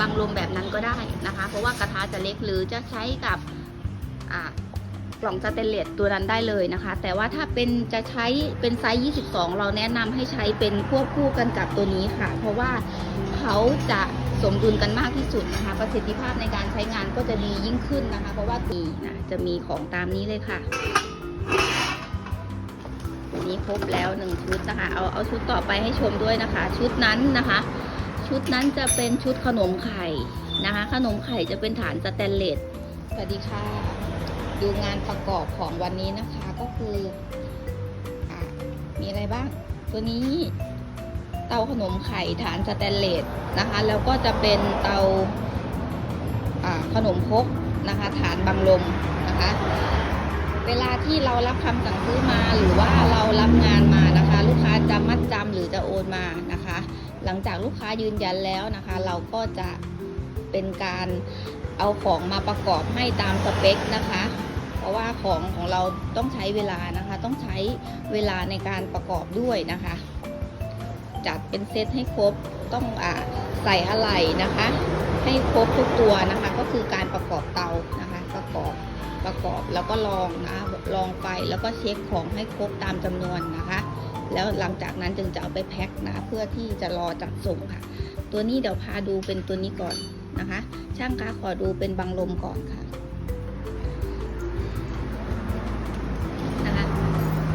บังลมแบบนั้นก็ได้นะคะ เพราะว่ากระทะจะเล็กหรือจะใช้กับกล่องสเตนเลสตัวนั้นได้เลยนะคะ แต่ว่าถ้าเป็นจะใช้เป็นไซส์ 22 เราแนะนำให้ใช้เป็นควบคู่กันกับตัวนี้ค่ะ เพราะว่าเขาจะสมดุลกันมากที่สุดนะคะ ประสิทธิภาพในการใช้งานก็จะดียิ่งขึ้นนะคะ เพราะว่าตีนะจะมีของตามนี้เลยค่ะนี้ครบแล้วหนึ่งชุดนะคะ เอาเอาชุดต่อไปให้ชมด้วยนะคะ ชุดนั้นนะคะ ชุดนั้นจะเป็นชุดขนมไข่นะคะ ขนมไข่จะเป็นฐานสแตนเลสสวัสดีค่ะ ดูงานประกอบของวันนี้นะคะก็คืออมีอะไรบ้าง ตัวนี้เตาขนมไข่ฐานสแตนเลสนะคะ แล้วก็จะเป็นเตาขนมพกนะคะ ฐานบังลมนะคะ เวลาที่เรารับคำสั่งซื้อมาหรือว่าเรารับงานมานะคะ ลูกค้าจะมัดจำหรือจะโอนมา หลังจากลูกค้ายืนยันแล้วนะคะ เราก็จะเป็นการเอาของมาประกอบให้ตามสเปคนะคะ เพราะว่าของของเราต้องใช้เวลานะคะ ต้องใช้เวลาในการประกอบด้วยนะคะ จัดเป็นเซตให้ครบต้องอาใส่อะไหล่นะคะ ให้ครบทุกตัวนะคะ ก็คือการประกอบเตานะคะ ประกอบประกอบแล้วก็ลองนะลองไปแล้วก็เช็คของให้ครบตามจำนวนนะคะ แล้วหลังจากนั้นจึงจะเอาไปแพ็คนะเพื่อที่จะรอจัดส่งค่ะ ตัวนี้เดี๋ยวพาดูเป็นตัวนี้ก่อนนะคะ ช่างคะขอดูเป็นบังลมก่อนค่ะนะคะ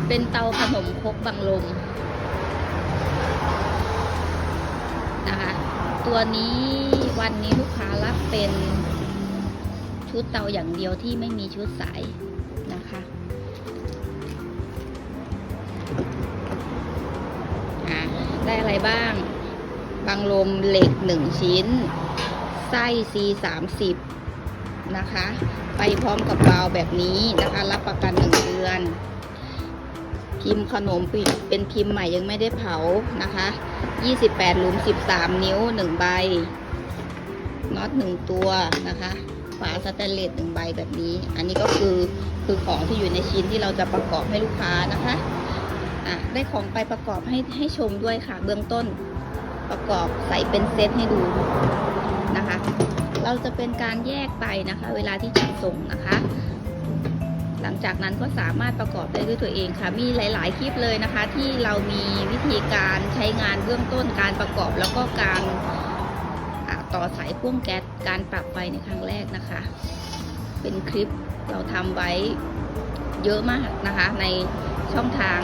เป็นเตาขนมคกบังลมนะคะตัวนี้วันนี้ลูกค้ารับเป็นชุดเตาอย่างเดียวที่ไม่มีชุดสาย บ้างบังลมเหล็กหนึ่งชิ้น ไส้ C 3 0นะคะ ไปพร้อมกับบาวแบบนี้นะคะ รับประกันหนึ่งเดือน พิมพ์ขนมปิดเป็นพิมพ์ใหม่ยังไม่ได้เผานะคะ 28หลุม 13 นิ้ว 1 ใบ น็อต 1 ตัวนะคะฝาสแตนเลส1ใบแบบนี้ อันนี้ก็คือคือของที่อยู่ในชิ้นที่เราจะประกอบให้ลูกค้านะคะ ได้ของไปประกอบให้ให้ชมด้วยค่ะ เบื้องต้นประกอบใส่เป็นเซตให้ดูนะคะ เราจะเป็นการแยกไปนะคะ เวลาที่จัดส่งนะคะ หลังจากนั้นก็สามารถประกอบได้ด้วยตัวเองค่ะ มีหลาย ๆ คลิปเลยนะคะ ที่เรามีวิธีการใช้งานเบื้องต้นการประกอบแล้วก็การต่อสายพ่วงแก๊สการปรับไฟในครั้งแรกนะคะ เป็นคลิปเราทำไว้เยอะมากนะคะ ในช่องทาง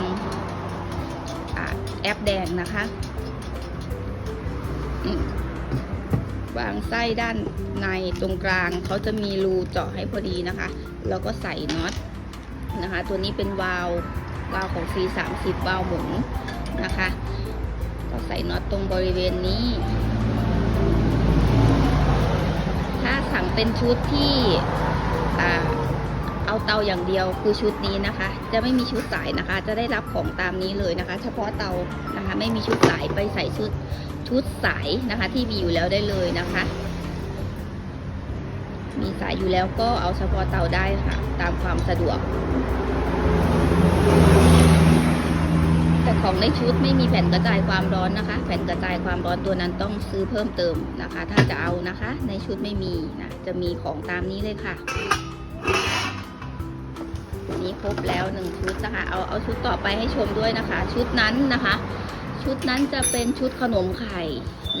แอปแดงนะคะวางไส้ด้านในตรงกลางเขาจะมีรูเจาะให้พอดีนะคะ แล้วก็ใส่น็อตนะคะ ตัวนี้เป็นวาล์ววาล์วของ C30 วาล์วหมุนนะคะ ก็ใส่น็อตตรงบริเวณนี้ ถ้าสั่งเป็นชุดที่อ่า เอาเตาอย่างเดียวคือชุดนี้นะคะ จะไม่มีชุดสายนะคะ จะได้รับของตามนี้เลยนะคะ เฉพาะเตานะคะ ไม่มีชุดสายไปใส่ชุดชุดสายนะคะ ที่มีอยู่แล้วได้เลยนะคะ มีสายอยู่แล้วก็เอาเฉพาะเตาได้ค่ะ ตามความสะดวก แต่ของในชุดไม่มีแผ่นกระจายความร้อนนะคะ แผ่นกระจายความร้อนตัวนั้นต้องซื้อเพิ่มเติมนะคะ ถ้าจะเอานะคะ ในชุดไม่มีนะจะมีของตามนี้เลยค่ะ นี้ครบแล้วหนึ่งชุดนะคะ เอาเอาชุดต่อไปให้ชมด้วยนะคะ ชุดนั้นนะคะ ชุดนั้นจะเป็นชุดขนมไข่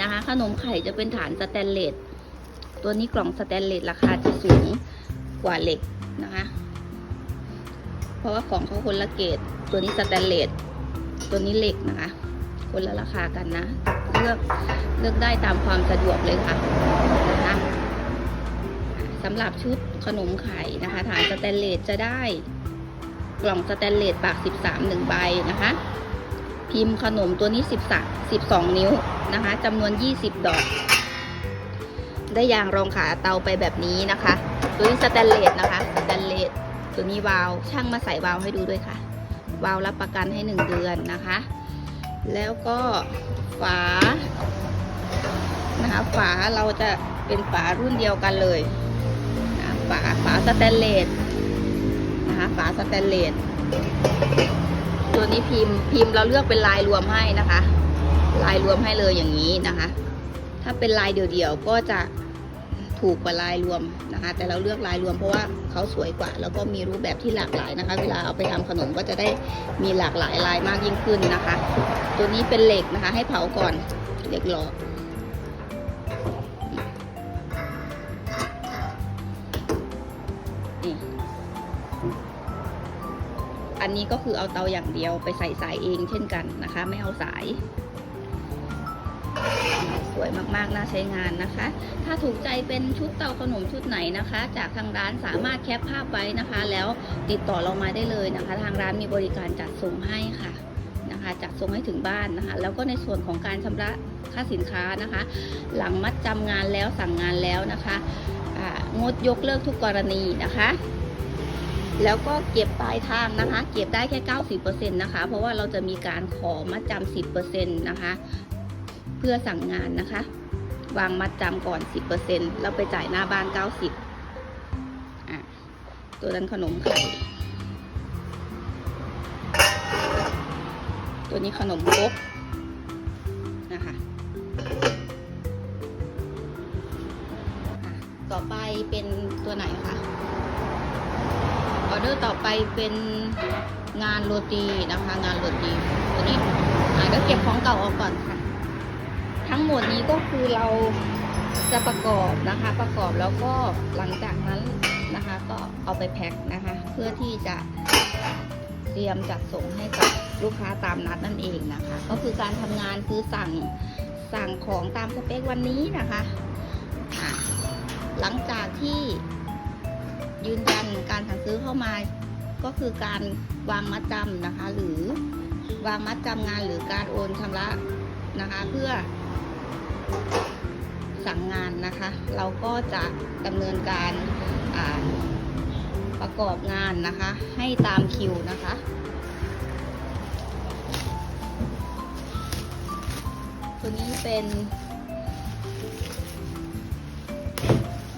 นะคะ ขนมไข่จะเป็นฐานสแตนเลส ตัวนี้กล่องสแตนเลสราคาจะสูงกว่าเหล็กนะคะ เพราะว่าของเขาคนละเกรดตัวนี้สแตนเลส ตัวนี้เหล็กนะคะ คนละราคากันนะ เลือกเลือกได้ตามความสะดวกเลยค่ะนะคะสำหรับชุดขนมไข่นะคะ ฐานสแตนเลสจะได้ กล่องสแตนเลสปาก 13หนึ่งใบนะคะ พิมพ์ขนมตัวนี้ 13 12 นิ้วนะคะจำนวน 20 ดอก ได้ยางรองขาเตาไปแบบนี้นะคะ ตัวนี้สแตนเลสนะคะสแตนเลสตัวนี้วาล์วช่างมาใส่วาล์วให้ดูด้วยค่ะ วาล์วรับประกันให้ 1 เดือนนะคะ แล้วก็ฝานะคะฝาเราจะเป็นฝารุ่นเดียวกันเลยนะฝาฝาสแตนเลส ฝาสแตนเลสตัวนี้พิมพ์พิมพ์เราเลือกเป็นลายรวมให้นะคะ ลายรวมให้เลยอย่างนี้นะคะ ถ้าเป็นลายเดี่ยวๆก็จะถูกกว่าลายรวมนะคะ แต่เราเลือกลายรวมเพราะว่าเขาสวยกว่า แล้วก็มีรูปแบบที่หลากหลายนะคะ เวลาเอาไปทำขนมก็จะได้มีหลากหลายลายมากยิ่งขึ้นนะคะ ตัวนี้เป็นเหล็กนะคะ ให้เผาก่อนเหล็กหลอนี่ นนี้ก็คือเอาเตาอย่างเดียวไปใส่สายเองเช่นกันนะคะ ไม่เอาสาย สวยมากๆ น่าใช้งานนะคะ ถ้าถูกใจเป็นชุดเตาขนมชุดไหนนะคะ จากทางร้านสามารถแคปภาพไว้นะคะ แล้วติดต่อเรามาได้เลยนะคะ ทางร้านมีบริการจัดส่งให้ค่ะนะคะจัดส่งให้ถึงบ้านนะคะ แล้วก็ในส่วนของการชำระค่าสินค้านะคะ หลังมัดจำงานแล้วสั่งงานแล้วนะคะงดยกเลิกทุกกรณีนะคะ แล้วก็เก็บปลายทางนะคะ เก็บได้แค่ 90%นะคะ เพราะว่าเราจะมีการขอมัดจำ10%นะคะ เพื่อสั่งงานนะคะ วางมัดจำก่อน 10%แล้วไปจ่ายหน้าบ้าน 90อะตัวนั้นขนมไข่ ตัวนี้ขนมครกนะคะอะต่อไปเป็นตัวไหนคะออ เดอร์ต่อไปเป็นงานโรตีนะคะ งานโรตีตัวนี้อะเดี๋ยวเก็บของเก่าออกก่อนค่ะ ทั้งหมดนี้ก็คือเราจะประกอบนะคะ ประกอบแล้วก็หลังจากนั้นนะคะ ก็เอาไปแพ็คนะคะ เพื่อที่จะเตรียมจัดส่งให้กับลูกค้าตามนัดนั่นเองนะคะ ก็คือการทำงานคือสั่งสั่งของตามสเปควันนี้นะคะ หลังจากที่ ยืนยันการสั่งซื้อเข้ามาก็คือการวางมัดจำนะคะ หรือวางมัดจำงานหรือการโอนชำระนะคะ เพื่อ สั่งงานนะคะ เราก็จะดำเนินการประกอบงานนะคะ ให้ตามคิวนะคะตัวนี้เป็น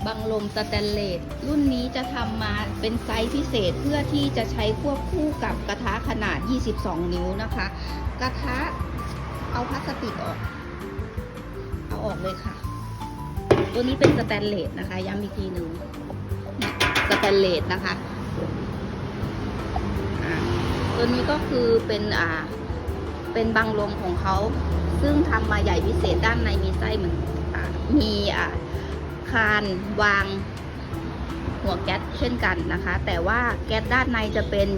บังลมสแตนเลส รุ่นนี้จะทำมาเป็นไซส์พิเศษเพื่อที่จะใช้ควบคู่กับกระทะขนาด 22 นิ้วนะคะ กระทะเอาพลาสติกออก เอาออกเลยค่ะ ตัวนี้เป็นสแตนเลสนะคะ ย้ำอีกทีหนึ่งสแตนเลสนะคะ ตัวนี้ก็คือเป็นอ่าเป็นบังลมของเขา ซึ่งทำมาใหญ่พิเศษด้านในมีไส้เหมือนอมีอ่า คานวางหัวแก๊สเช่นกันนะคะ แต่ว่าแก๊สด้านในจะเป็น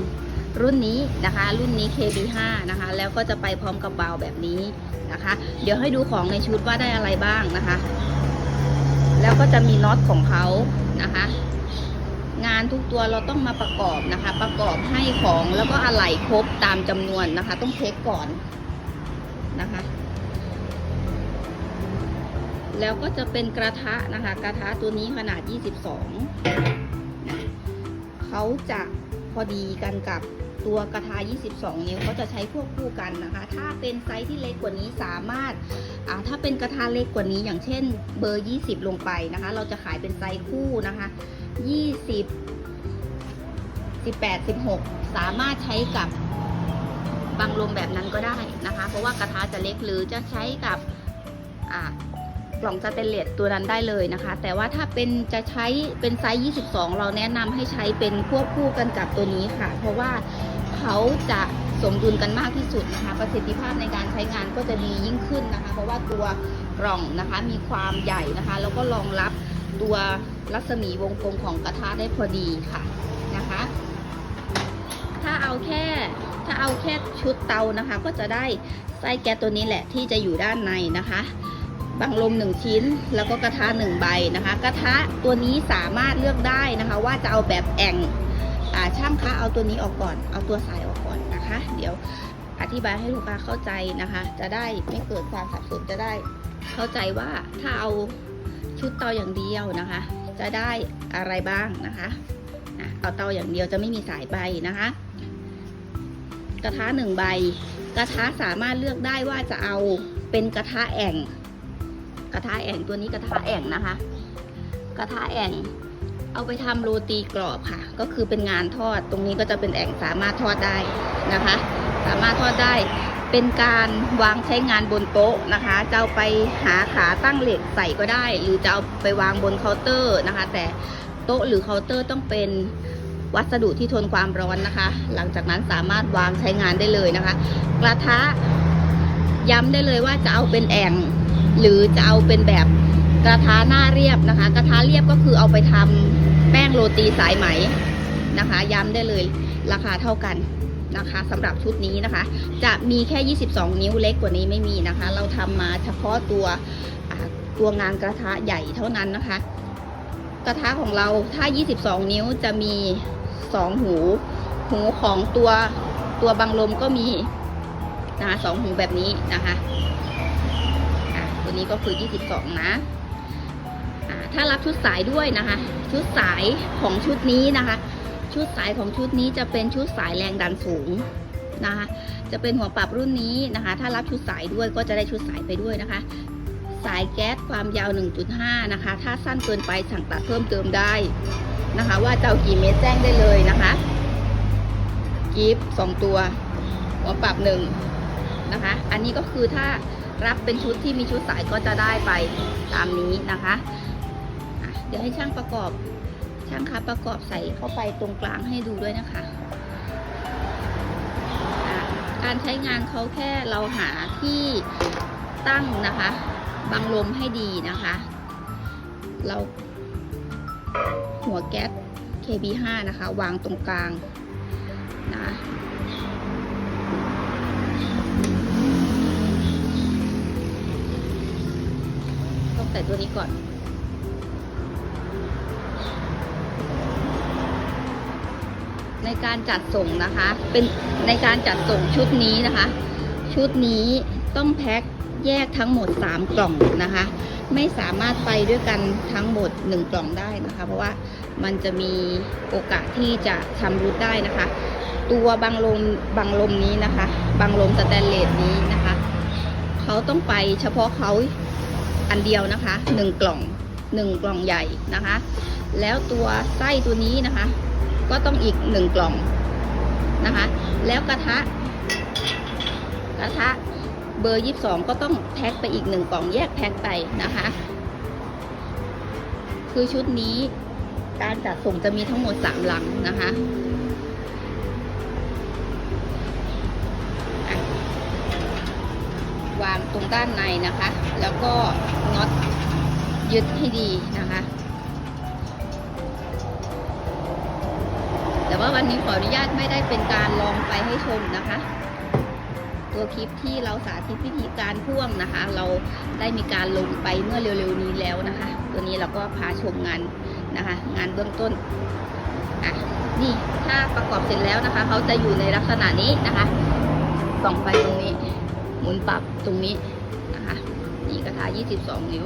รุ่นนี้นะคะ รุ่นนี้ KB5 นะคะ แล้วก็จะไปพร้อมกับเบาวแบบนี้นะคะ เดี๋ยวให้ดูของในชุดว่าได้อะไรบ้างนะคะ แล้วก็จะมีน็อตของเขานะคะ งานทุกตัวเราต้องมาประกอบนะคะ ประกอบให้ของแล้วก็อะไหล่ครบตามจำนวนนะคะ ต้องเช็คก่อนนะคะ แล้วก็จะเป็นกระทะนะคะ กระทะตัวนี้ขนาด 22นะเขาจะพอดีกันกับตัวกระทะ 22 นิ้วเขาจะใช้ควบคู่กันนะคะ ถ้าเป็นไซส์ที่เล็กกว่านี้สามารถอ่าถ้าเป็นกระทะเล็กกว่านี้ อย่างเช่นเบอร์ 20 ลงไปนะคะ เราจะขายเป็นไซส์คู่นะคะ 20 18 16 สามารถใช้กับบังลมแบบนั้นก็ได้นะคะ เพราะว่ากระทะจะเล็กหรือจะใช้กับอ่า กล่องสเตนเลสตัวนั้นได้เลยนะคะ แต่ว่าถ้าเป็นจะใช้เป็นไซส์ 22 เราแนะนำให้ใช้เป็นควบคู่กันกับตัวนี้ค่ะ เพราะว่าเขาจะสมดุลกันมากที่สุดนะคะ ประสิทธิภาพในการใช้งานก็จะดียิ่งขึ้นนะคะ เพราะว่าตัวกล่องนะคะมีความใหญ่นะคะ แล้วก็รองรับตัวรัศมีวงกลมของกระทะได้พอดีค่ะนะคะ ถ้าเอาแค่ถ้าเอาแค่ชุดเตานะคะ ก็จะได้ไส้แก๊สตัวนี้แหละที่จะอยู่ด้านในนะคะ บังลม 1 ชิ้น แล้วก็กระทะ1ใบนะคะ กระทะตัวนี้สามารถเลือกได้นะคะ ว่าจะเอาแบบแอ่งอ่าช่างคะเอาตัวนี้ออกก่อน เอาตัวสายออกก่อนนะคะ เดี๋ยวอธิบายให้ลูกค้าเข้าใจนะคะ จะได้ไม่เกิดความสับสนจะได้เข้าใจว่าถ้าเอาชุดเตาอย่างเดียวนะคะ จะได้อะไรบ้างนะคะอะเอาเตาอย่างเดียวจะไม่มีสายใบนะคะ กระทะหนึ่งใบ กระทะสามารถเลือกได้ว่าจะเอาเป็นกระทะแอ่ง กระทะแอ่งตัวนี้กระทะแอ่งนะคะ กระทะแอ่งเอาไปทำโรตีกรอบค่ะ ก็คือเป็นงานทอดตรงนี้ก็จะเป็นแอ่งสามารถทอดได้นะคะ สามารถทอดได้เป็นการวางใช้งานบนโต๊ะนะคะจะเอาไปหาขาตั้งเหล็กใส่ก็ได้ หรือจะเอาไปวางบนเคาน์เตอร์นะคะ แต่โต๊ะหรือเคาน์เตอร์ต้องเป็นวัสดุที่ทนความร้อนนะคะ หลังจากนั้นสามารถวางใช้งานได้เลยนะคะ กระทะย้ำได้เลยว่าจะเอาเป็นแอ่ง หรือจะเอาเป็นแบบกระทะหน้าเรียบนะคะ กระทะเรียบก็คือเอาไปทำแป้งโรตีสายไหมนะคะ ย้ำได้เลยราคาเท่ากันนะคะสำหรับชุดนี้นะคะ จะมีแค่ 22 นิ้วเล็กกว่านี้ไม่มีนะคะ เราทำมาเฉพาะตัวตัวงานกระทะใหญ่เท่านั้นนะคะ กระทะของเราถ้า 22 นิ้วจะมี 2 หู หูของตัวตัวบังลมก็มีนะคะสองหูแบบนี้นะคะ ตัวนี้ก็คือ 22 นะถ้ารับชุดสายด้วยนะคะ ชุดสายของชุดนี้นะคะ ชุดสายของชุดนี้จะเป็นชุดสายแรงดันสูงนะคะ จะเป็นหัวปรับรุ่นนี้นะคะ ถ้ารับชุดสายด้วยก็จะได้ชุดสายไปด้วยนะคะ สายแก๊สความยาว 1.5 นะคะ ถ้าสั้นเกินไปสั่งตัดเพิ่มเติมได้นะคะ ว่าจะเอากี่เมตรแจ้งได้เลยนะคะกิฟสองตัว หัวปรับหนึ่งนะคะ อันนี้ก็คือถ้า รับเป็นชุดที่มีชุดสายก็จะได้ไปตามนี้นะคะะเดี๋ยวให้ช่างประกอบช่างคะประกอบใส่เข้าไปตรงกลางให้ดูด้วยนะคะะการใช้งานเขาแค่เราหาที่ตั้งนะคะบังลมให้ดีนะคะ เราหัวแก๊ส KB5 นะคะ วางตรงกลางนะ ใส่ตัวนี้ก่อน ในการจัดส่งนะคะ เป็นในการจัดส่งชุดนี้นะคะ ชุดนี้ต้องแพ็คแยกทั้งหมด 3 กล่องนะคะ ไม่สามารถไปด้วยกันทั้งหมด 1 กล่องได้นะคะ เพราะว่ามันจะมีโอกาสที่จะชำรุดได้นะคะ ตัวบังลมบังลมนี้นะคะบังลมสแตนเลสนี้นะคะ เขาต้องไปเฉพาะเขา อันเดียวนะคะ 1 กล่อง 1 กล่องใหญ่นะคะ แล้วตัวไส้ตัวนี้นะคะ ก็ต้องอีก 1 กล่องนะคะ แล้วกระทะ กระทะเบอร์ 22 ก็ต้องแพ็คไปอีก 1 กล่องแยกแพ็คไปนะคะ คือชุดนี้การจัดส่งจะมีทั้งหมด3ลังนะคะ ตรงด้านในนะคะ แล้วก็น็อตยึดให้ดีนะคะ แต่ว่าวันนี้ขออนุญาตไม่ได้เป็นการลองไปให้ชมนะคะ ตัวคลิปที่เราสาธิตวิธีการพ่วงนะคะ เราได้มีการลงไปเมื่อเร็วๆนี้แล้วนะคะ ตัวนี้เราก็พาชมงานนะคะ งานเบื้องต้นอะนี่ถ้าประกอบเสร็จแล้วนะคะ เขาจะอยู่ในลักษณะนี้นะคะส่องไฟตรงนี้ หมุนปรับตรงนี้นะคะนี่กระทะ22 นิ้ว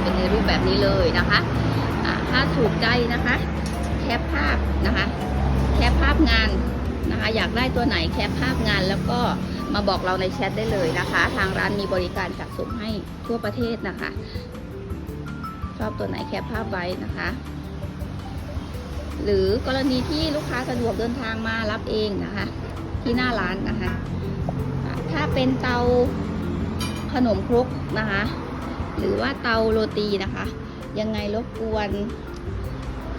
เป็นในรูปแบบนี้เลยนะคะอะถ้าถูกใจนะคะแคปภาพนะคะแคปภาพงานนะคะอยากได้ตัวไหนแคปภาพงานแล้วก็มาบอกเราในแชทได้เลยนะคะ ทางร้านมีบริการจัดส่งให้ทั่วประเทศนะคะ ชอบตัวไหนแคปภาพไว้นะคะ หรือกรณีที่ลูกค้าสะดวกเดินทางมารับเองนะคะ ที่หน้าร้านนะคะ ถ้าเป็นเตาขนมครกนะคะ หรือว่าเตาโรตีนะคะ ยังไงรบกวน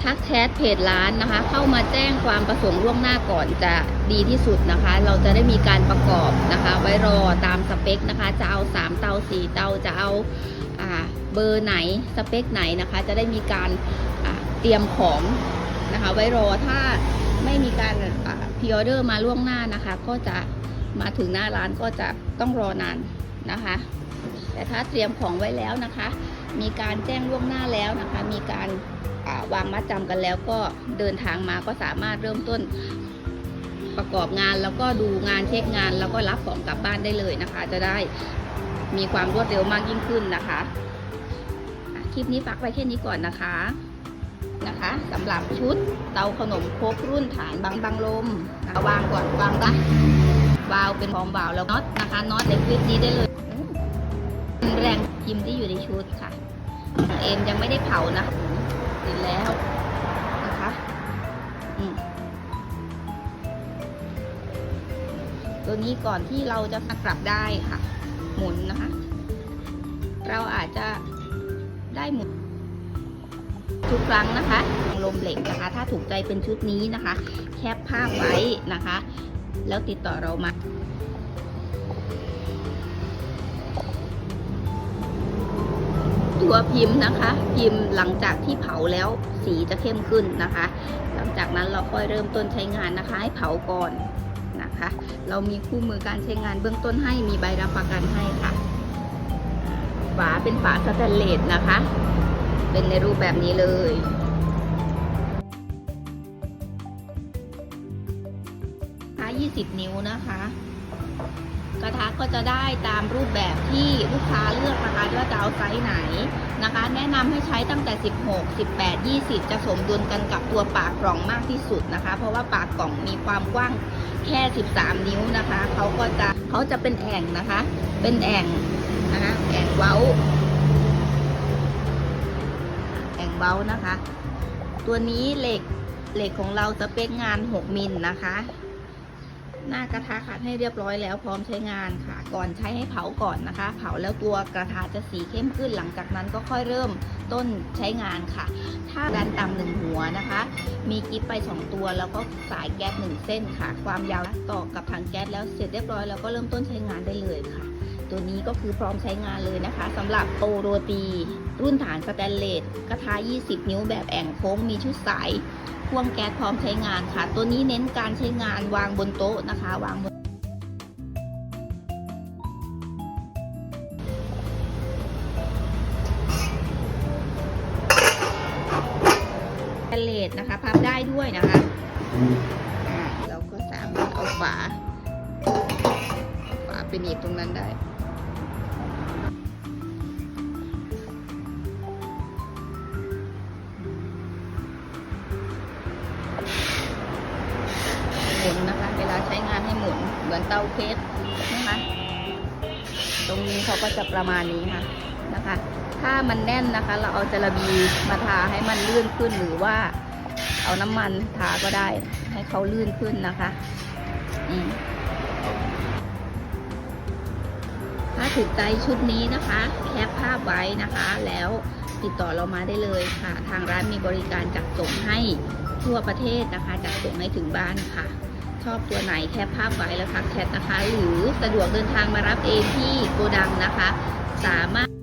ทักแชทเพจร้านนะคะ เข้ามาแจ้งความประสงค์ล่วงหน้าก่อนจะดีที่สุดนะคะ เราจะได้มีการประกอบนะคะ ไว้รอตามสเปคนะคะ จะเอา 3 เตา 4 เตาจะเอาอเบอร์ไหนสเปคไหนนะคะ จะได้มีการเตรียมของ นะคะ ไว้รอถ้าไม่มีการพิออเดอร์มาล่วงหน้านะคะ ก็จะมาถึงหน้าร้านก็จะต้องรอนานนะคะ แต่ถ้าเตรียมของไว้แล้วนะคะ มีการแจ้งล่วงหน้าแล้วนะคะ มีการวางมัดจำกันแล้วก็เดินทางมาก็สามารถเริ่มต้นประกอบงานแล้วก็ดูงานเช็คงาน แล้วก็รับของกลับบ้านได้เลยนะคะ จะได้มีความรวดเร็วมากยิ่งขึ้นนะคะอะคลิปนี้ฝากไว้แค่นี้ก่อนนะคะ นะคะสำหรับชุดเตาขนมครกรุ่นฐานบางบางลมนะะวางก่อนวางปะวาวเป็นของวาวแล้วน็อตนะคะน็อตในคลิปนี้ได้เลยอืมแรงพิมพ์ที่อยู่ในชุดค่ะเอ็มยังไม่ได้เผานะติดแล้วนะคะตัวนี้ก่อนที่เราจะกลับได้ค่ะ หมุนนะคะ เราอาจจะได้หมุน ทุกครั้งนะคะลมเหล็กนะคะ ถ้าถูกใจเป็นชุดนี้นะคะ แคปภาพไว้นะคะ แล้วติดต่อเรามาตัวพิมพ์นะคะ พิมพ์หลังจากที่เผาแล้วสีจะเข้มขึ้นนะคะ หลังจากนั้นเราค่อยเริ่มต้นใช้งานนะคะ ให้เผาก่อนนะคะ เรามีคู่มือการใช้งานเบื้องต้นให้มีใบรับประกันให้ค่ะ ฝาเป็นฝาสแตนเลสนะคะ เป็นในรูปแบบนี้เลยถ้า20 นิ้วนะคะ กระทะก็จะได้ตามรูปแบบที่ลูกค้าเลือกนะคะว่าจะเอาไซส์ไหนนะคะ แนะนำให้ใช้ตั้งแต่ 16 18 20 จะสมดุลกันกับตัวปากกล่องมากที่สุดนะคะ เพราะว่าปากกล่องมีความกว้างแค่ 13 นิ้วนะคะ เขาก็จะเขาจะเป็นแอ่งนะคะ เป็นแอ่งนะคะแอ่งเว้า เว้านะคะ ตัวนี้เหล็กเหล็กของเราจะเป็นงาน 6 มิลนะคะ หน้ากระทะขัดให้เรียบร้อยแล้วพร้อมใช้งานค่ะ ก่อนใช้ให้เผาก่อนนะคะ เผาแล้วตัวกระทะจะสีเข้มขึ้นหลังจากนั้นก็ค่อยเริ่มต้นใช้งานค่ะ ถ้าดันต่ำหนึ่งหัวนะคะ มีกิ๊บไป 2 ตัวแล้วก็สายแก๊สหนึ่งเส้นค่ะ ความยาวต่อกับถังแก๊สแล้วเสร็จเรียบร้อยแล้วก็เริ่มต้นใช้งานได้เลยค่ะ ตัวนี้ก็คือพร้อมใช้งานเลยนะคะสำหรับโตโรตี รุ่นฐานสแตนเลสกระทะ 20 นิ้วแบบแอ่งโค้งมีชุดสายพ่วงแก๊สพร้อมใช้งานค่ะ ตัวนี้เน้นการใช้งานวางบนโต๊ะนะคะ วางบนสแตนเลสนะคะ พับได้ด้วยนะคะเราก็สามารถเอาฝาเอาฝาไปหนีบตรงนั้นได้ มุนนะคะ เวลาใช้งานให้หมุนเหมือนเตาเพชรนะคะ ตรงนี้เขาก็จะประมาณนี้ค่ะนะคะ ถ้ามันแน่นนะคะ เราเอาจระบีมาทาให้มันลื่นขึ้นหรือว่า เอาน้ำมันทาก็ได้ให้เขาลื่นขึ้นนะคะ อืมถ้าถูกใจชุดนี้นะคะ แคปภาพไว้นะคะ แล้วติดต่อเรามาได้เลยค่ะ ทางร้านมีบริการจัดส่งให้ทั่วประเทศนะคะ จัดส่งให้ถึงบ้านค่ะ ชอบตัวไหนแคปภาพไว้แล้วทักแชทนะคะ หรือสะดวกเดินทางมารับเองที่โกดังนะคะ สามารถ